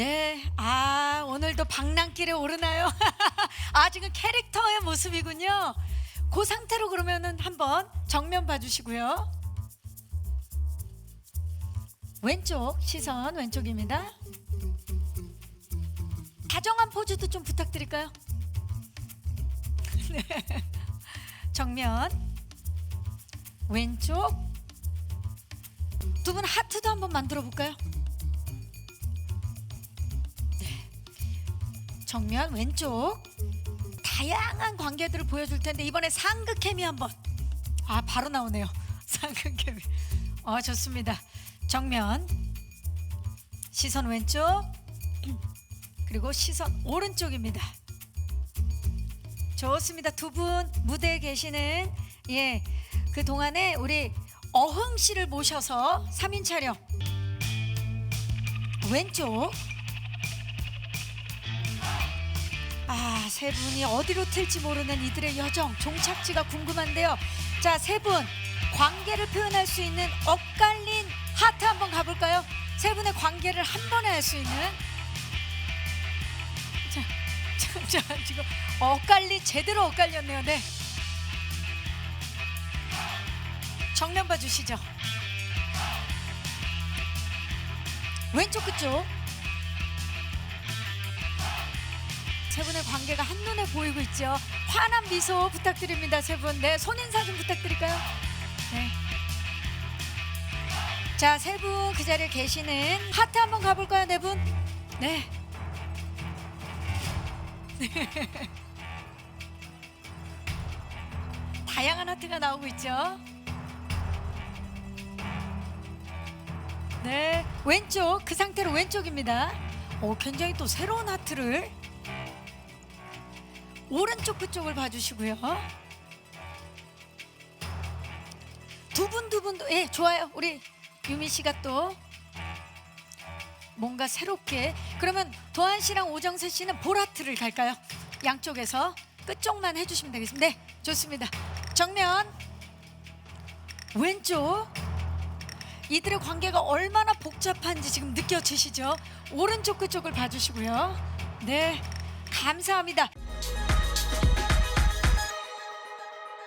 네, 아 오늘도 방랑길에 오르나요? 아 지금 캐릭터의 모습이군요. 그 상태로 그러면은 한번 정면 봐주시고요. 왼쪽 시선 왼쪽입니다. 다정한 포즈도 좀 부탁드릴까요? 네. 정면 왼쪽 두 분 하트도 한번 만들어 볼까요? 정면 왼쪽. 다양한 관계들을 보여줄 텐데 이번에 상극 케미 한번. 아 바로 나오네요. 상극 케미. 어 좋습니다. 정면. 시선 왼쪽. 그리고 시선 오른쪽입니다. 좋습니다. 두 분 무대에 계시는 예그 동안에 우리 어흥 씨를 모셔서 3인 촬영. 왼쪽 아, 세 분이 어디로 튈지 모르는 이들의 여정, 종착지가 궁금한데요. 자, 세 분 관계를 표현할 수 있는 엇갈린 하트 한번 가볼까요? 세 분의 관계를 한 번에 할 수 있는. 자, 자, 자, 지금 엇갈리 제대로 엇갈렸네요. 네. 정면 봐주시죠. 왼쪽 그쪽. 세 분의 관계가 한눈에 보이고 있죠. 환한 미소 부탁드립니다, 세 분. 네, 손인사 좀 부탁드릴까요? 네. 자, 세 분 그 자리에 계시는 하트 한번 가볼까요, 네 분? 네. 다양한 하트가 나오고 있죠. 네, 왼쪽 그 상태로 왼쪽입니다. 오, 굉장히 또 새로운 하트를 오른쪽 그쪽을 봐주시고요. 두 분 두 분도 예 좋아요. 우리 유미 씨가 또 뭔가 새롭게 그러면 도한 씨랑 오정세 씨는 보라트를 갈까요? 양쪽에서 끝쪽만 해주시면 되겠습니다. 네, 좋습니다. 정면 왼쪽 이들의 관계가 얼마나 복잡한지 지금 느껴지시죠? 오른쪽 그쪽을 봐주시고요. 네, 감사합니다.